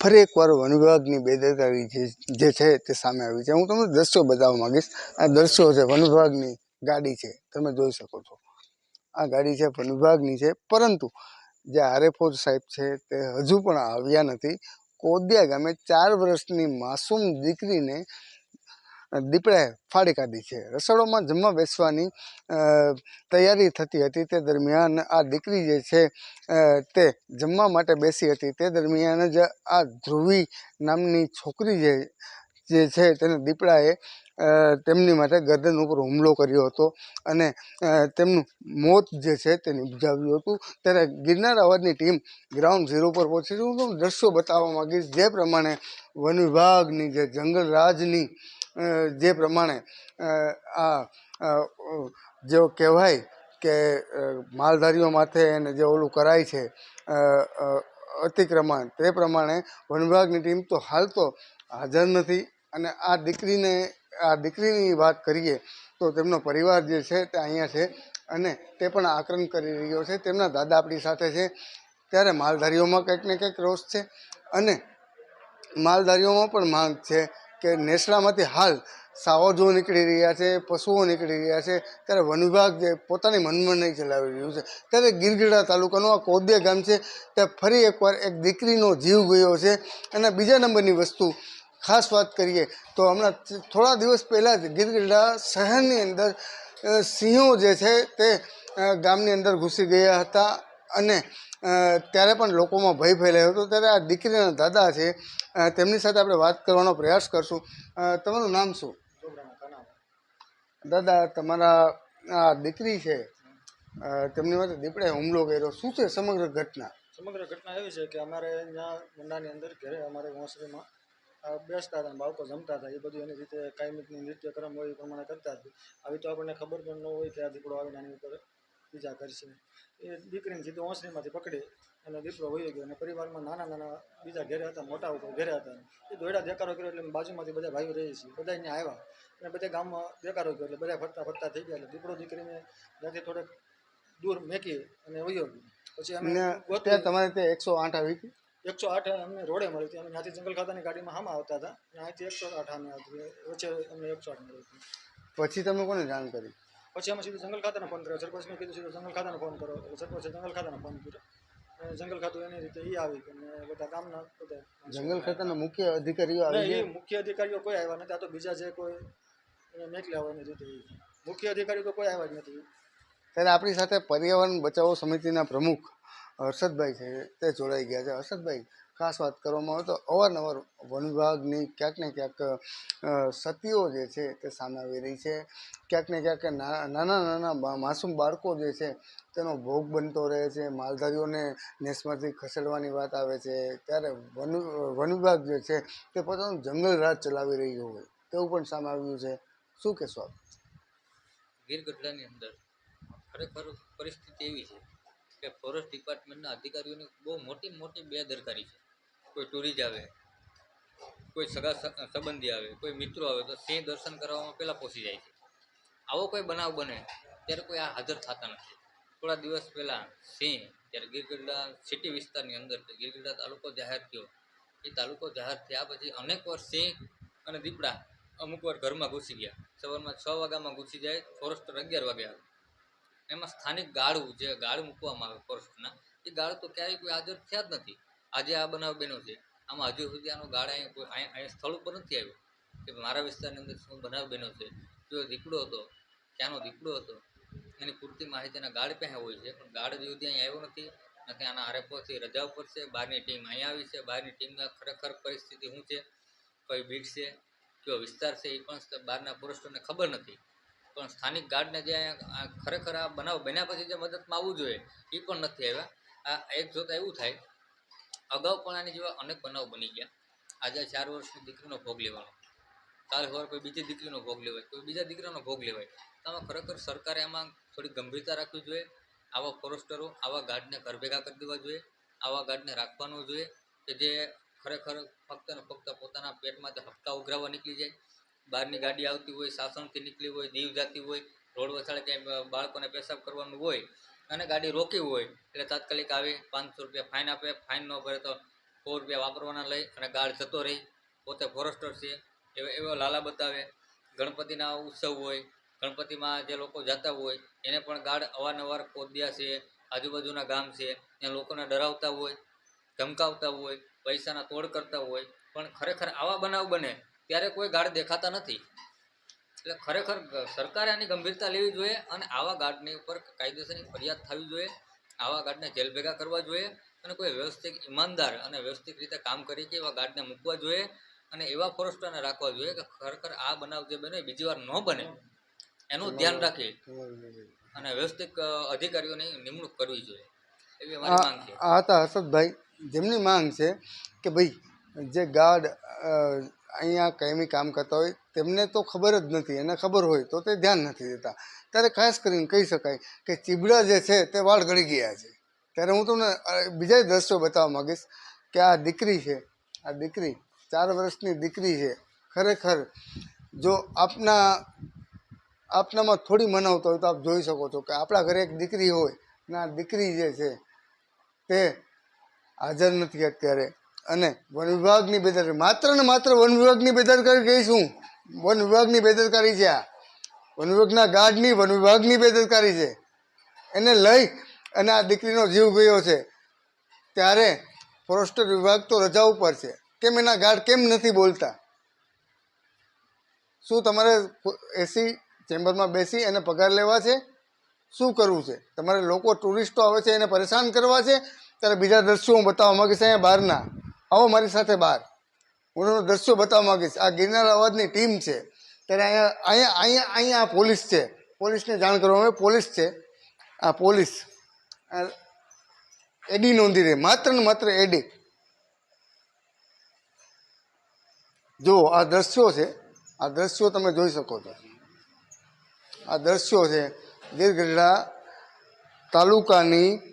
ફરી એકવાર વન વિભાગની બેદરકારી જે છે તે સામે આવી છે. હું તમને દ્રશ્યો બતાવવા માંગીશ. આ દ્રશ્યો છે વન વિભાગની ગાડી છે, તમે જોઈ શકો છો. આ ગાડી છે વન વિભાગની છે, પરંતુ જે આરએફઓ સાહેબ છે તે હજુ પણ આવ્યા નથી. કોદિયા ગામે ચાર વર્ષની માસૂમ દીકરીને દીપડાએ ફાડી કાઢી છે. રસોડામાં જમવા બેસવાની તૈયારી થતી હતી તે દરમિયાન આ દીકરી જે છે તે જમવા માટે બેસી હતી. તે દરમિયાન જ આ ધ્રુવી નામની છોકરી જે જે છે તેને દીપડાએ તેમની માટે ગરદન ઉપર હુમલો કર્યો હતો અને તેમનું મોત જે છે તે નિપજાવ્યું હતું. ત્યારે ગિરનાર અવાજની ટીમ ગ્રાઉન્ડ ઝીરો પર પહોંચી. હું દ્રશ્યો બતાવવા માંગીશ. જે પ્રમાણે વન વિભાગની જે જંગલ રાજની જે પ્રમાણે આ જેઓ કહેવાય કે માલધારીઓ માથે એને જે ઓલું કરાય છે અતિક્રમણ, તે પ્રમાણે વન વિભાગની ટીમ તો હાલ તો હાજર નથી અને આ દીકરીને, આ દીકરીની વાત કરીએ તો તેમનો પરિવાર જે છે તે અહીંયા છે અને તે પણ આક્રમણ કરી રહ્યો છે. તેમના દાદા આપણી સાથે છે. ત્યારે માલધારીઓમાં કંઈક ને કંઈક રોષ છે અને માલધારીઓમાં પણ માંગ છે. કે નેસડામાંથી હાલ સાવજો નીકળી રહ્યા છે, પશુઓ નીકળી રહ્યા છે, ત્યારે વન વિભાગ જે પોતાની મનમનાઈ ચલાવી રહ્યું છે. ત્યારે ગીરગીડા તાલુકાનું આ કોદિયા ગામ છે, ત્યાં ફરી એકવાર એક દીકરીનો જીવ ગયો છે. અને બીજા નંબરની વસ્તુ ખાસ વાત કરીએ તો હમણાં થોડા દિવસ પહેલાં જ ગીરગઢડા શહેરની અંદર સિંહો જે છે તે ગામની અંદર ઘૂસી ગયા હતા. અને ત્યારે પણ લોકોમાં ભય ફેલાયો હતો. ત્યારે આ દીકરીના દાદા છે તેમની સાથે આપણે વાત કરવાનો પ્રયાસ કરશું. તમારું નામ શું? દાદા, તમારા આ દીકરી છે તેમની માટે દીપડાએ હુમલો કર્યો. શું છે સમગ્ર ઘટના? સમગ્ર ઘટના એવી છે કે અમારે અહીંયા મુંડાની અંદર ઘરે અમારે વાંસરીમાં બેસતા હતા બાળકો જમતા હતા. એ બધું એની રીતે કાયમિકની નિત્યક્રમ હોય એ પ્રમાણે કરતા હતા. આવી તો આપણને ખબર પણ ન હોય કે આ દીપડો આવીને આની ઉપર બીજા કરશે. એ દીકરીને સીધું ઓસરીમાંથી પકડી અને દીકરો વહી ગયો અને પરિવારમાં નાના નાના બીજા ઘરે હતા મોટા ઉપર ઘરે હતા. એ દોયડા દેકારો કર્યો એટલે બાજુમાંથી બધા ભાઈઓ રહી છે. બધા અહીંયા આવ્યા અને બધા ગામમાં દેકારો કર્યો. એટલે બધા ફરતા ફરતા થઈ ગયા. એટલે દીકરો દીકરીને ત્યાંથી થોડેક દૂર મેકી અને વયો ગયો. પછી અમે તમારે ત્યાં એકસો આઠ આવી હતી? એકસો આઠ અમને રોડે મળી હતી. અમે ત્યાંથી જંગલ ખાતાની ગાડીમાં હામાં આવતા હતા. અને અહીંથી એકસો આઠ અમે આવતી વચ્ચે અમને એકસો આઠ મળી હતી. પછી તમે કોને જાણ કરી? પછી અમે સીધું જંગલ ખાતાને ફોન કર્યો સરપંચને કીધું સીધું જંગલ ખાતાને ફોન કરો સરપંચે જંગલ ખાતાને ફોન કર્યો. જંગલ ખાતું એની રીતે એ આવી અને બધા ગામના બધા જંગલ ખાતાના મુખ્ય અધિકારીઓ આવી એ મુખ્ય અધિકારીઓ કોઈ આવ્યા નથી આ તો બીજા જે કોઈ હોય એની રીતે મુખ્ય અધિકારીઓ તો કોઈ આવ્યા જ નથી. ત્યારે આપણી સાથે પર્યાવરણ બચાવો સમિતિના પ્રમુખ હર્ષદભાઈ છે તે જોડાઈ ગયા છે. હર્ષદભાઈ ખાસ વાત કરવામાં આવે તો અવારનવાર વન વિભાગની ક્યાંક ને ક્યાંક સતીઓ જે છે તે સામે આવી રહી છે. ક્યાંક ને ક્યાંક નાના નાના માસૂમ બાળકો જે છે તેનો ભોગ બનતો રહે છે. માલધારીઓને નેસમાંથી ખસેડવાની વાત આવે છે. ત્યારે વન વન વિભાગ જે છે તે પોતાનું જંગલ રાજ ચલાવી રહ્યું હોય તેવું પણ સામે આવ્યું છે. શું કહેશો આપ? ગીર ગઢડાની અંદર ખરેખર પરિસ્થિતિ એવી છે કે ફોરેસ્ટ ડિપાર્ટમેન્ટના અધિકારીઓની બહુ મોટી મોટી બેદરકારી છે. કોઈ ટુરિસ્ટ આવે, કોઈ સગા સંબંધી આવે, કોઈ મિત્રો આવે, તો સિંહ દર્શન કરવામાં પહેલાં પહોંચી જાય છે. આવો કોઈ બનાવ બને, ત્યારે કોઈ આ હાજર થતા નથી. થોડા દિવસ પહેલાં સિંહ, ત્યારે ગીરગઢડા સિટી વિસ્તારની અંદર ગીરગઢડા તાલુકો જાહેર થયો. એ તાલુકો જાહેર થયા પછી અનેક વાર સિંહ અને દીપડા અમુક વાર ઘરમાં ઘૂસી ગયા. સવારમાં છ વાગ્યામાં ઘૂસી જાય ફોરેસ્ટર અગિયાર વાગે આવે એમાં સ્થાનિક ગાળું જે ગાળ મૂકવામાં આવે ફોરેસ્ટના એ ગાળ તો ક્યારેય કોઈ હાજર થયા જ નથી. આજે આ બનાવ બન્યો છે. આમાં હજુ સુધી આનો ગાળ અહીંયા કોઈ અહીંયા સ્થળ ઉપર નથી આવ્યો. કે મારા વિસ્તારની અંદર શું બનાવ બન્યો છે. કયો દીકડો હતો ક્યાંનો દીકડો હતો, એની પૂરતી માહિતીના ગાળ પહેલાં હોય છે. પણ ગાળ સુધી અહીંયા આવ્યો નથી. નથી આના આરેપોથી રજા ઉપર છે, બહારની ટીમ અહીંયા આવી છે. બહારની ટીમના ખરેખર પરિસ્થિતિ શું છે? કઈ બીટ છે? કયો વિસ્તાર છે? એ પણ બહારના પુરુષોને ખબર નથી. પણ સ્થાનિક ગાર્ડને જે અહીંયા ખરેખર આ બનાવ બન્યા પછી જે મદદમાં આવવું જોઈએ, એ પણ નથી આવ્યા. આ એક જોતાં એવું થાય અગાઉ પણ આની જેવા અનેક બનાવ બની ગયા. આજે ચાર વર્ષની દીકરીનો ભોગ લેવાનો. કાલ સવારે કોઈ બીજી દીકરીનો ભોગ લેવાય, કોઈ બીજા દીકરાનો ભોગ લેવાય. તો આમાં ખરેખર સરકારે આમાં થોડી ગંભીરતા રાખવી જોઈએ. આવા ફોરેસ્ટરો, આવા ગાર્ડને ઘર ભેગા કરી દેવા જોઈએ. આવા ગાર્ડને રાખવાનું જોઈએ કે જે ખરેખર ફક્ત ને ફક્ત પોતાના પેટમાંથી હપ્તા ઉઘરાવવા નીકળી જાય. બહારની ગાડી આવતી હોય, સાસણથી નીકળી હોય, દીવ જતી હોય, રોડ વસાડે ક્યાંય બાળકોને પેશાબ કરવાનું હોય અને ગાડી રોકી હોય એટલે તાત્કાલિક આવી પાંચસો રૂપિયા ફાઇન આપે. ફાઇન ન ભરે તો સો રૂપિયા વાપરવાના લઈ અને ગાળ જતો રહી. પોતે ફોરેસ્ટર છે. એવા એવા લાલા બતાવે. ગણપતિના ઉત્સવ હોય, ગણપતિમાં જે લોકો જતા હોય, એને પણ ગાર્ડ અવારનવાર કોદ્યા છે. આજુબાજુના ગામ છે. ત્યાં લોકોને ડરાવતા હોય, ધમકાવતા હોય, પૈસાના તોડ કરતા હોય. પણ ખરેખર આવા બનાવ બને, ત્યારે કોઈ ગાર્ડ દેખાતા નથી. એટલે ખરેખર સરકારે આની ગંભીરતા લેવી જોઈએ અને આવા ગાર્ડની ઉપર કાયદેસરની ફરિયાદ થવી જોઈએ. આવા ગાર્ડને જેલ ભેગા કરવા જોઈએ અને કોઈ વ્યવસ્થિત ઈમાનદાર અને વ્યવસ્થિત રીતે કામ કરી કે એવા ગાર્ડને મૂકવા જોઈએ અને એવા ફોરેસ્ટરને રાખવા જોઈએ કે ખરેખર આ બનાવ જે બને બીજી વાર ન બને. એનું ધ્યાન રાખી અને વ્યવસ્થિત અધિકારીઓની નિમણૂક કરવી જોઈએ. એવી અમારી માંગ છે. આ હતા હર્ષદભાઈ. જેમની માંગ છે કે ભાઈ જે ગાર્ડ અહીંયા કાયમી કામ કરતા હોય, તેમને તો ખબર જ નથી, એને ખબર હોય તો તે ધ્યાન નથી દેતા. ત્યારે ખાસ કરીને કહી શકાય કે ચીબડા જે છે તે વાળ ગળી ગયા છે. ત્યારે હું તમને બીજા દ્રશ્યો બતાવવા માગીશ કે આ દીકરી છે, આ દીકરી ચાર વર્ષની દીકરી છે, ખરેખર જો આપના, આપનામાં થોડી મનાવતો હોય તો આપ જોઈ શકો છો કે આપણા ઘરે એક દીકરી હોય અને આ દીકરી જે છે તે હાજર નથી અત્યારે. અને વન વિભાગની બેદરકારી, માત્ર ને માત્ર વન વિભાગની બેદરકારી કહીશું. વન વિભાગની બેદરકારી છે આ. વન વિભાગના ગાર્ડની વન વિભાગની બેદરકારી છે. એને લઈ અને આ દીકરીનો જીવ ગયો છે. ત્યારે ફોરેસ્ટર વિભાગ તો રજા ઉપર છે. કેમ એના ગાર્ડ કેમ નથી બોલતા? શું તમારે એસી ચેમ્બરમાં બેસી અને પગાર લેવા છે? શું કરવું છે? તમારે લોકો ટુરિસ્ટો આવે છે એને પરેશાન કરવા છે? ત્યારે બીજા દ્રશ્યો હું બતાવવા માગીશ અહીંયા બહારના. આવો મારી સાથે બહાર. હું તમને દ્રશ્યો બતાવવા માગીશ. આ ગિરનાર અવાજની ટીમ છે. ત્યારે અહીંયા અહીંયા અહીંયા અહીંયા આ પોલીસ છે. પોલીસને જાણ કરવામાં આવે. પોલીસ છે. આ પોલીસ. એડી નોંધી રહી. માત્ર ને માત્ર એડી. જો, આ દ્રશ્યો છે. આ દ્રશ્યો તમે જોઈ શકો છો. આ દ્રશ્યો છે ગીરગઢડા તાલુકાની